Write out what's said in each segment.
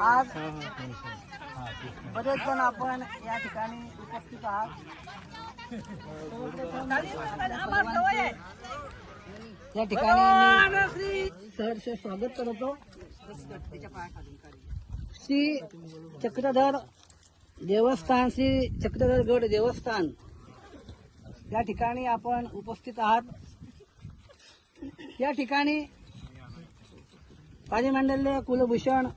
आज बरेच जण आपण या ठिकाणी उपस्थित आहात. या ठिकाणी मी सहर्ष स्वागत करतो. श्री चक्रधर देवस्थान श्री चक्रधर गड देवस्थान. या ठिकाणी आपण उपस्थित आहात. या ठिकाणी पाणीमंडल कुलभूषण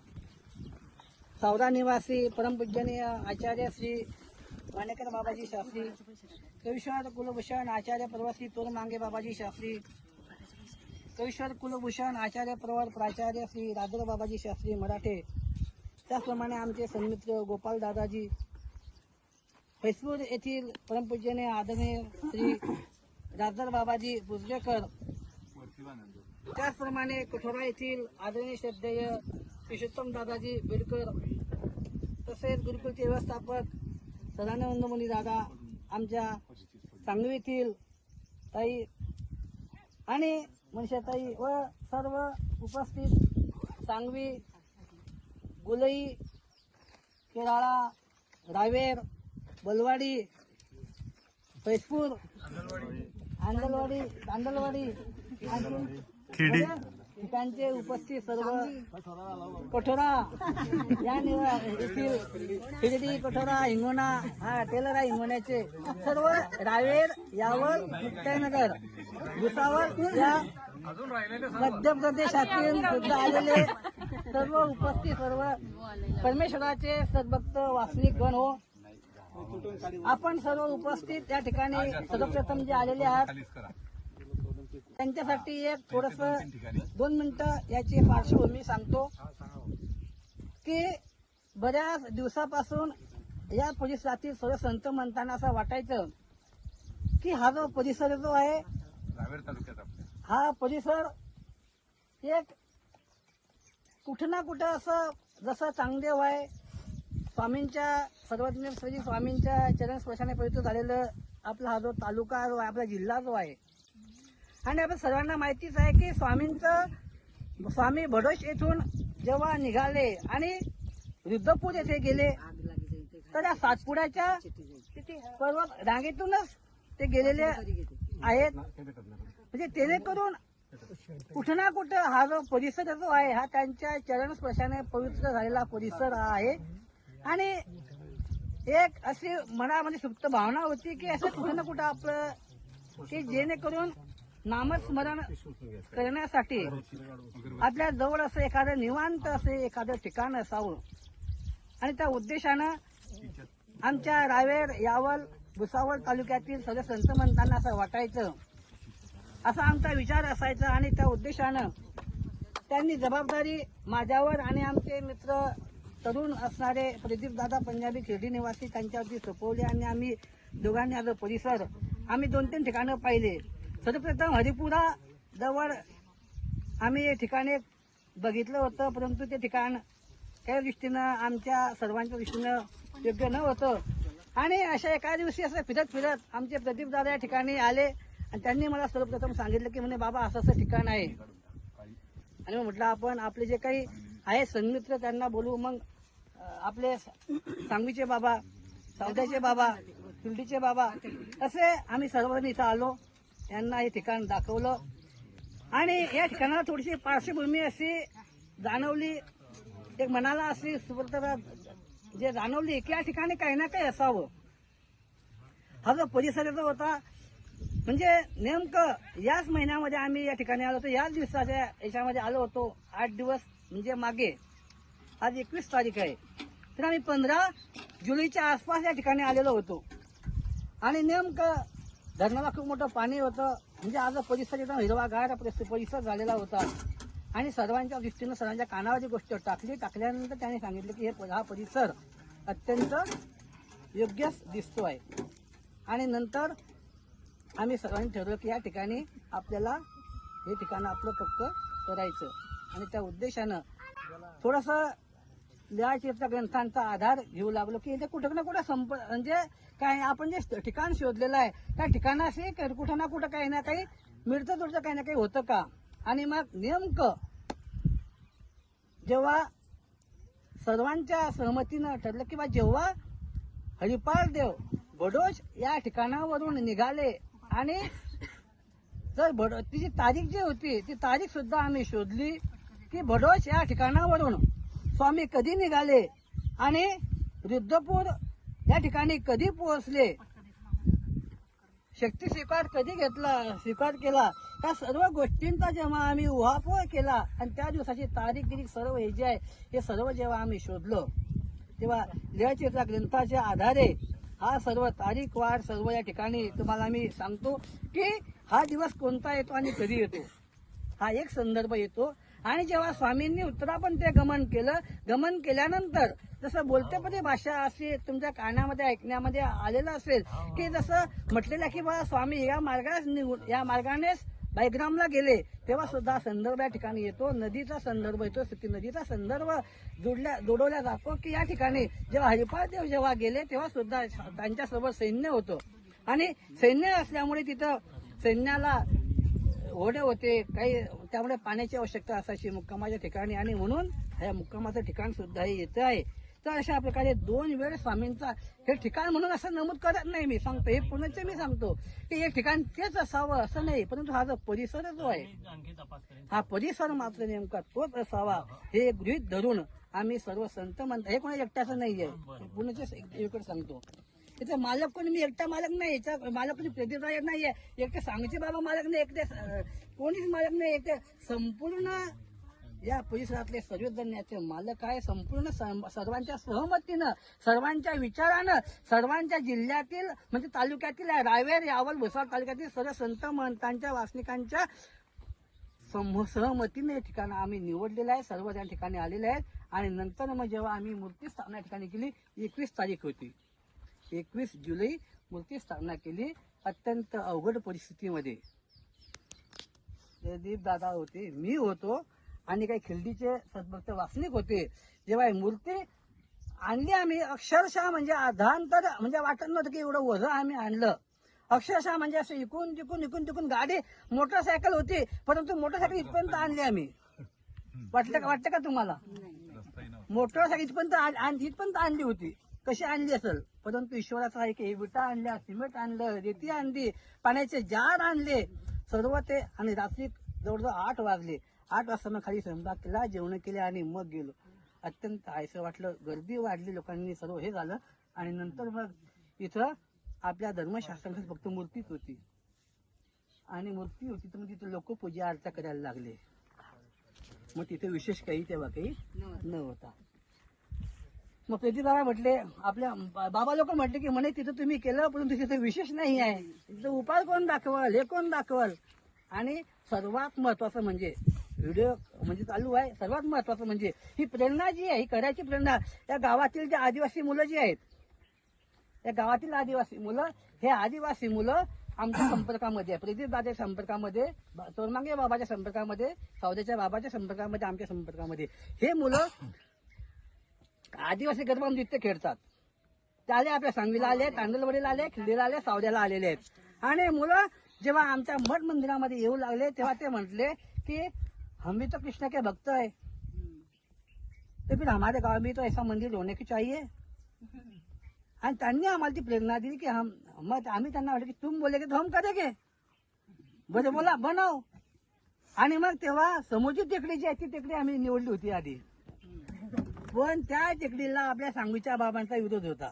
सावदा निवासी परमपूजनीय आचार्य श्री वाणेकर बाबाजी शास्त्री कविश्वर कुलभूषण आचार्य प्रवासी तोर मांगे बाबाजी शास्त्री कविश्वर कुलभूषण आचार्य प्रवर प्राचार्य श्री राजर बाबाजी शास्त्री मराठे. त्याचप्रमाणे आमचे सन्मित्र गोपाल दादाजी. फैसपूर येथील परमपूजनीय आदरणीय श्री राजर बाबाजी बुजरेकर त्याचप्रमाणे कठोरा येथील आदरणीय श्रद्धेय पुरुषोत्तम दादाजी बिडकर तसेच गुरुकुलचे व्यवस्थापक सदानंद मुनी दादा आमच्या सांगवीतील येथील ताई आणि मनशाताई व सर्व उपस्थित सांगवी गुलई केराळा रावेर बलवाडी फैजपूर आंदलवाडी आंदलवाडी आणखीन बऱ्याच ठिकाणचे उपस्थित सर्व कठोरा या निवा येथील खिरडी कठोरा हिंगोणा हा टेलर आहे हिंगोण्याचे सर्व रावेर यावर मुक्ताईनगर भुसावर या मध्य प्रदेशातील सुद्धा आलेले सर्व उपस्थित सर्व परमेश्वराचे सद्भक्त वासनिक गण हो. आपण सर्व उपस्थित त्या ठिकाणी सर्वप्रथम जे आलेले आहात त्यांच्यासाठी एक थोडस दोन मिनिटं याची पार्श्वभूमी सांगतो की बऱ्याच दिवसापासून या परिसरातील सर्व संत म्हणताना असं वाटायचं की हा जो परिसर जो आहे हा परिसर एक कुठं ना कुठं असं जसं चांगदेव आहे स्वामींच्या सर्वज्ञ श्री स्वामींच्या चरण स्पर्शाने पवित्र झालेलं आपला हा जो तालुका जो आहे आपला जिल्हा जो आहे आणि आपण सर्वांना माहितीच आहे की स्वामींचं स्वामी भडोश येथून जेव्हा निघाले आणि रुद्रपूर येथे गेले तर या सातपुड्याच्या पर्वत रांगेतूनच ते गेलेले आहेत. म्हणजे जेणेकरून कुठं ना कुठं हा जो परिसर जो आहे हा त्यांच्या चरण स्पर्शाने पवित्र झालेला परिसर हा आहे. आणि एक अशी मनामध्ये सुप्त भावना होती की असं कुठं ना कुठं आपलं की जेणेकरून नामस्मरण करण्यासाठी आपल्या जवळ असं एखादं निवांत असे एखादं ठिकाण असावं. आणि त्या उद्देशानं आमच्या रावेर यावल भुसावळ तालुक्यातील सर्व संत म्हणताना असं वाटायचं. असा आमचा विचार असायचा आणि त्या उद्देशानं त्यांनी जबाबदारी माझ्यावर आणि आमचे मित्र तरुण असणारे प्रदीपदादा पंजाबी खेडी निवासी त्यांच्यावरती सोपवले आणि आम्ही दोघांनी आज परिसर. आम्ही दोन तीन ठिकाणं पाहिले. सर्वप्रथम हरिपुरा जवळ आम्ही हे ठिकाणे बघितलं होतं परंतु ते ठिकाण त्या दृष्टीनं आमच्या सर्वांच्या दृष्टीनं योग्य न होतं आणि अशा एका दिवशी असं फिरत फिरत आमचे प्रदीप दादा या ठिकाणी आले आणि त्यांनी मला सर्वप्रथम सांगितलं की म्हणे बाबा असं असं ठिकाण आहे. आणि मग म्हटलं आपण आपले जे काही आहे संमित्र त्यांना बोलू. मग आपले सांगवीचे बाबा सौद्याचे बाबा शिर्डीचे बाबा असे आम्ही सर्वांनी इथं आलो. यांना हे ठिकाण दाखवलं. आणि या ठिकाणाला थोडीशी पार्श्वभूमी अशी जाणवली. एक मनाला अशी सुबत्ता जे जाणवली की या ठिकाणी काही ना काही असावं. हा जो परिसर जो होता म्हणजे नेमकं याच महिन्यामध्ये आम्ही या ठिकाणी आलो होतो. याच दिवसाच्या याच्यामध्ये आलो होतो. आठ दिवस म्हणजे मागे. आज एकवीस तारीख आहे. तर आम्ही पंधरा जुलैच्या आसपास या ठिकाणी आलेलो होतो. आणि नेमकं धरणाला खूप मोठं पाणी होतं. म्हणजे आज परिसर एकदम हिरवागार परिसर झालेला होता. आणि सर्वांच्या दृष्टीनं सर्वांच्या कानावर जी गोष्ट टाकली टाकल्यानंतर त्याने सांगितलं की हे हा परिसर अत्यंत योग्य दिसतो आहे आणि नंतर आम्ही सर्वांनी ठरवलं की या ठिकाणी आपल्याला हे ठिकाण आपलं पक्क करायचं. आणि त्या उद्देशानं थोडंसं लिहाचरित्र ग्रंथांचा आधार घेऊ लागलो की इथे कुठं ना कुठं संप म्हणजे काय आपण जे ठिकाण शोधलेलं आहे त्या ठिकाणाशी कुठं ना कुठं काही ना काही मिळतं तुडतं काही ना काही होतं का? आणि मग नेमकं जेव्हा सर्वांच्या सहमतीनं ठरलं की बा जेव्हा हरिपाल देव बडोज या ठिकाणावरून निघाले आणि जर बडो तिची तारीख जी होती ती तारीख सुद्धा आम्ही शोधली की बडोज या ठिकाणावरून स्वामी कधी निघाले? आणि रुद्धपूर या ठिकाणी कधी पोहोचले? शक्ती स्वीकार कधी घेतला? स्वीकार केला? त्या सर्व गोष्टींचा जेव्हा आम्ही उहापोह केला आणि त्या दिवसाची तारीख गिरीक सर्व हे जे आहे हे सर्व जेव्हा आम्ही शोधलं तेव्हा लिळचित्रा ग्रंथाच्या आधारे हा सर्व तारीख वार सर्व या ठिकाणी तुम्हाला मी सांगतो की हा दिवस कोणता येतो आणि कधी येतो? हा एक संदर्भ येतो. आणि जेव्हा स्वामींनी उत्तरापण ते गमन केलं गमन केल्यानंतर जसं बोलतेपदी भाषा अशी तुमच्या कानामध्ये ऐकण्यामध्ये आलेलं असेल की जसं म्हटलेलं की बा स्वामी या मार्गास निघून या मार्गानेच बायग्रामला गेले तेव्हा सुद्धा संदर्भ या ठिकाणी येतो नदीचा संदर्भ येतो की नदीचा संदर्भ जोडल्या जोडवला जातो की या ठिकाणी जेव्हा हरिपाळ देव जेव्हा गेले तेव्हा सुद्धा त्यांच्यासोबत सैन्य होतं. आणि सैन्य असल्यामुळे तिथं सैन्याला ओढे होते काही त्यामुळे पाण्याची आवश्यकता असायची मुक्कामाच्या ठिकाणी. आणि म्हणून ह्या मुक्कामाचं ठिकाण सुद्धा हे येतं आहे. तर अशा प्रकारे दोन वेळ स्वामींचा हे ठिकाण म्हणून असं नमूद करत नाही मी सांगतो हे पुण्याचे मी सांगतो की हे ठिकाण तेच असावं असं नाही परंतु हा जो परिसर जो आहे हा परिसर मात्र नेमका तोच असावा हे गृहित धरून आम्ही सर्व संत म्हणतो हे कोणा एकट्याचं नाही आहे पुण्याचे सांगतो. त्याचा मालक कोणी? मी एकटा मालक नाही. याचा मालक कोणी प्रदीप नाही आहे एकटे सांगचे बाबा मालक नाही. एकटे कोणीच मालक नाही. एकटे संपूर्ण या परिसरातले सर्वजण याचे मालक आहे. संपूर्ण सं- सर्वांच्या सहमतीनं सर्वांच्या विचारानं सर्वांच्या जिल्ह्यातील म्हणजे तालुक्यातील रावेर यावल भोसाळ तालुक्यातील सर्व संत महंतांच्या वासनिकांच्या सम- सहमतीने हे ठिकाण आम्ही निवडलेलं आहे. सर्व त्या ठिकाणी आलेले आहेत. आणि नंतर मग जेव्हा आम्ही मूर्ती स्थापना ठिकाणी केली एकवीस तारीख होती. एकवीस जुलै मूर्ती स्थापना केली. अत्यंत अवघड परिस्थितीमध्ये. जयदीप दादा होते मी होतो आणि काही खिल्डीचे सद्भक्त वासनिक होते. जेव्हा मूर्ती आणली आम्ही अक्षरशः म्हणजे आधांतर म्हणजे वाटत नव्हतं की एवढं वजन आम्ही आणलं. अक्षरशः म्हणजे असं इकून तिकून इकून तिकून गाडी मोटरसायकल होती परंतु मोटरसायकल इथपर्यंत आणली आम्ही. वाटलं का वाटतं का तुम्हाला? मोटरसायकल इथपर्यंत इथपर्यंत आणली होती. कशी आणली असेल? परंतु ईश्वराचा आहे की विटा आणल्या सिमेंट आणलं रेती आणली पाण्याचे जार आणले. सर्व ते आणि रात्री जवळजवळ आठ वाजले. आठ वाजता मग खाली स्वयंपाक केला जेवण केले आणि मग गेलो. अत्यंत आयसं वाटलं गर्दी वाढली लोकांनी सर्व हे झालं. आणि नंतर मग इथं आपल्या धर्मशास्त्रामध्ये फक्त मूर्तीच होती. आणि मूर्ती होती तर मग तिथे लोक पूजा अर्चा करायला लागले. मग तिथे विशेष काही तेव्हा काही न होता मग प्रीतीदारा म्हटले आपल्या बा- बाबा लोक म्हटले की म्हणे तिथं तुम्ही केलं परंतु तिथे विशेष नाही आहे. तिथं उपाय कोण दाखवाल? हे कोण दाखवाल? आणि सर्वात महत्वाचं म्हणजे व्हिडिओ म्हणजे चालू आहे सर्वात महत्वाचं म्हणजे ही प्रेरणा जी आहे ही करायची प्रेरणा या गावातील जे आदिवासी मुलं जी आहेत या गावातील आदिवासी मुलं हे आदिवासी मुलं आमच्या संपर्कामध्ये आहे दादाच्या संपर्कामध्ये बा- तोरमांगे बाबाच्या संपर्कामध्ये सावदेच्या बाबाच्या संपर्कामध्ये आमच्या संपर्कामध्ये हे मुलं आदिवासी गरबा नृत्य खेळतात. त्याले आले आपल्या सांगलीला आले तांदूलवाडीला आले खिल्लीला आले सावद्याला आलेले आहेत. आणि मुलं जेव्हा आमच्या मठ मंदिरामध्ये येऊ लागले तेव्हा ते म्हटले की हमी तर तो कृष्ण के भक्त आहे. ते फिर हमारे गाव में तो ऐसा मंदिर होने की चाहिए? आणि त्यांनी आम्हाला ती प्रेरणा दिली की हम मग आम्ही त्यांना वाटलं की तुम बोले की तो हम करेंगे. बरे बोला बनव आणि मग तेव्हा समोरची टेकडी जी आहे ती टेकडी आम्ही निवडली होती आधी. पण त्या टेकडीला आपल्या सांगवीच्या बाबांचा विरोध होता.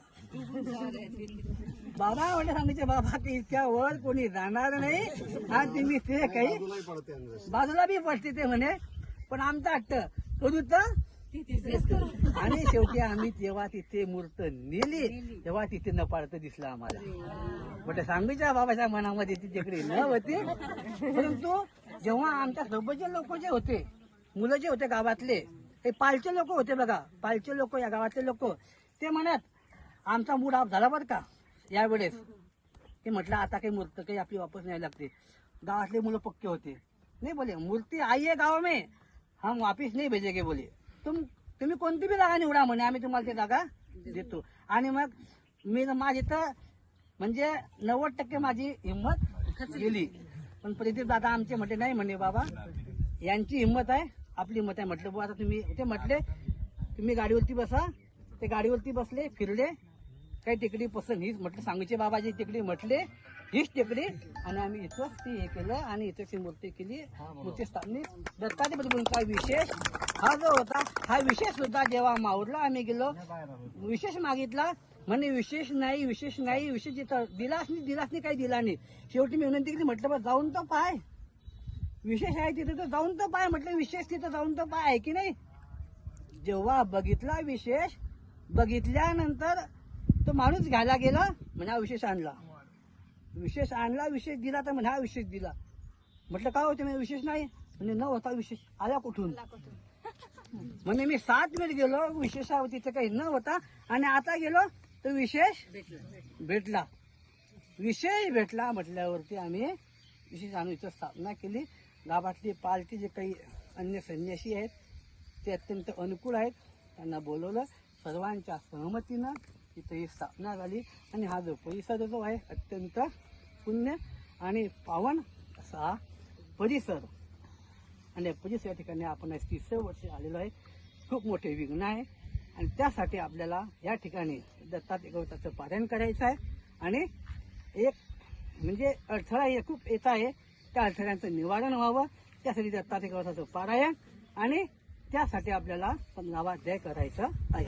बाबा म्हणजे सांगूच्या बाबा की इतक्या वर कोणी जाणार नाही. आणि तुम्ही ते काही बाजूला बी पडते ते म्हणे. पण आमचं हट्ट करू तर? आणि शेवटी आम्ही जेव्हा तिथे मूर्त नेली तेव्हा तिथे न पाडतं दिसलं आम्हाला. पण सांगवीच्या बाबाच्या मनामध्ये ती टेकडी न होती परंतु जेव्हा आमच्या सोबतचे लोक जे होते मुलं जे होते गावातले हे पालचे लोक होते बघा. पालचे लोक या गावातले लोक. ते म्हणत आमचा मूड ऑफ झाला बरं का? यावेळेस ते म्हटलं आता काही मूर्त काही आपली वापस नाही लागते. गावातले मुलं पक्के होते. नाही बोले मूर्ती आई है गाव में. हम वापिस नाही भेजेगे बोले. तुम तुम्ही कोणती बी जागा निवडा म्हणे आम्ही तुम्हाला ती जागा देतो. आणि मग मी माझी तर म्हणजे नव्वद टक्के माझी हिंमत गेली. पण प्रदीप दादा आमचे म्हटले नाही म्हणे बाबा यांची हिंमत आहे. आपली मत आहे. म्हटलं बुवा आता तुम्ही ते म्हटले तुम्ही गाडीवरती बसा. ते गाडीवरती बसले फिरले. काही टेकडी पसंत हीच म्हटलं सांगूचे बाबाजी टेकडी म्हटले हीच टेकडी. आणि आम्ही इथंच ती हे केलं आणि इथं ती मूर्ती केली मूर्ती स्थापनी दत्तात्रय विशेष? हा जो होता हा विशेष सुद्धा जेव्हा माऊरला आम्ही गेलो विशेष मागितला. म्हणे विशेष नाही विशेष नाही विशेष दिलाच नाही दिलाच नाही काही दिला नाही. शेवटी मी विनंती केली म्हटलं बा जाऊन तर पाय. विशेष आहे तिथे तर जाऊन तर पाय म्हटलं विशेष तिथं जाऊन तर पाय आहे की नाही? जेव्हा बघितला विशेष बघितल्यानंतर तो माणूस घ्यायला गेला म्हणजे हा विशेष आणला. विशेष आणला विशेष दिला तर म्हणजे हा विशेष दिला. म्हटलं काय होते म्हणजे विशेष नाही? म्हणजे न होता विशेष आला कुठून? म्हणजे मी सात वेळ गेलो विशेष तिथे काही न होता आणि आता गेलो तर विशेष भेटला. विशेष भेटला म्हटल्यावरती आम्ही विशेष इथं स्थापना केली. गावातली पालटी जे काही अन्य संन्यासी आहेत ते अत्यंत अनुकूल आहेत. त्यांना बोलवलं. सर्वांच्या सहमतीनं इथं ही स्थापना झाली. आणि हा जो परिसर जो आहे अत्यंत पुण्य आणि पावन असा हा परिसर. आणि या परिसर या ठिकाणी आपण आज तिसरं वर्ष आलेलो आहे. खूप मोठे विघ्न आहे. आणि त्यासाठी आपल्याला या ठिकाणी दत्तात एकावताचं पारायण करायचं आहे. आणि एक म्हणजे अडथळा हे खूप येत आहे. त्या अडथळ्यांचं निवारण व्हावं. त्यासाठी दत्तात एकावताचं पारायण आणि त्यासाठी आपल्याला नावाध्याय करायचं आहे.